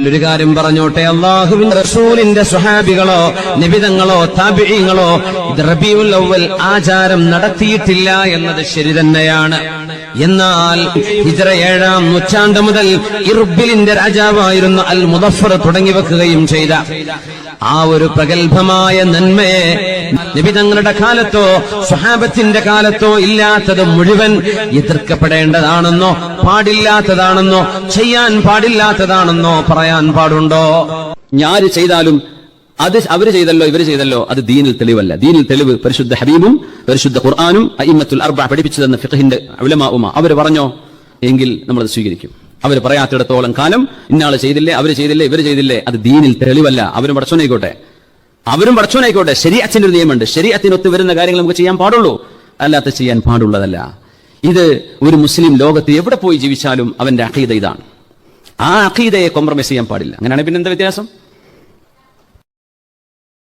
ഒരു കാര്യം പറഞ്ഞോട്ടെ അള്ളാഹുവിന്റെ റസൂലിന്റെ സ്വഹാബികളോ നിബിതങ്ങളോ താപിഴങ്ങളോ റബിയുൽ അവൽ ആചാരം നടത്തിയിട്ടില്ല എന്നത് ശരി തന്നെയാണ്. എന്നാൽ ഹിജറ ഏഴാം നൂറ്റാണ്ട് മുതൽ ഇർബിലിന്റെ രാജാവായിരുന്ന അൽ മുദഫർ തുടങ്ങി വെക്കുകയും ചെയ്ത ആ ഒരു പ്രഗത്ഭമായ നന്മയെ നിബിതങ്ങളുടെ കാലത്തോ സ്വഹാബത്തിന്റെ കാലത്തോ ഇല്ലാത്തത് മുഴുവൻ എതിർക്കപ്പെടേണ്ടതാണെന്നോ പാടില്ലാത്തതാണെന്നോ ചെയ്യാൻ പാടില്ലാത്തതാണെന്നോ പറയാൻ പാടുണ്ടോ? ഞാര് ചെയ്താലും അത് അവർ ചെയ്തല്ലോ ഇവർ ചെയ്തല്ലോ അത് ദീനിൽ തെളിവല്ല. ദീനിൽ തെളിവ് പരിശുദ്ധ ഹബീബും പരിശുദ്ധ ഖുർആാനും അയിമത്തുൽ അർബ പഠിപ്പിച്ചു തന്ന ഫിഖഹിന്റെ ഉലമാഉമ അവർ പറഞ്ഞോ? എങ്കിൽ നമ്മളത് സ്വീകരിക്കും. അവർ പറയാത്തിടത്തോളം കാലം ഇന്നാൾ ചെയ്തില്ലേ അവർ ചെയ്തില്ലേ ഇവർ ചെയ്തില്ലേ അത് ദീനിൽ തെളിവല്ല. അവരും പടച്ചോനായിക്കോട്ടെ. അവരും പടച്ചോനായിക്കോട്ടെ. ശരീഅത്തിന്റെ ഒരു നിയമമുണ്ട്. ശരീഅത്തിനൊത്ത് വരുന്ന കാര്യങ്ങൾ നമുക്ക് ചെയ്യാൻ പാടുള്ളൂ. അല്ലാത്ത ചെയ്യാൻ പാടുള്ളതല്ല. ഇത് ഒരു മുസ്ലിം ലോകത്ത് എവിടെ പോയി ജീവിച്ചാലും അവന്റെ അഖീദ ഇതാണ്. ആ അഖീദയെ കോംപ്രമൈസ് ചെയ്യാൻ പാടില്ല. അങ്ങനെയാണെങ്കിൽ പിന്നെ എന്താ വ്യത്യാസം?